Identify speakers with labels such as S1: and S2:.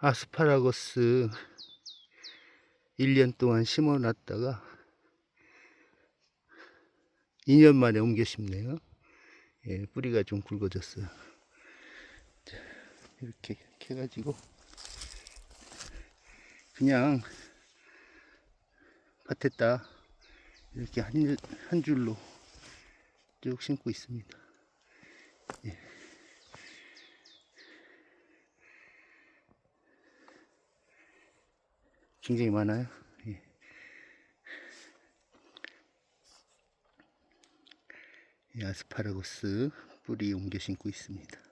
S1: 아스파라거스 1년 동안 심어 놨다가 2년 만에 옮겨 심네요. 예, 뿌리가 좀 굵어졌어요. 자, 이렇게, 해가지고 그냥 밭에다 이렇게 한, 줄- 한 줄로 쭉 심고 있습니다. 예. 굉장히 많아요. 예. 이 아스파라거스 뿌리 옮겨 심고 있습니다.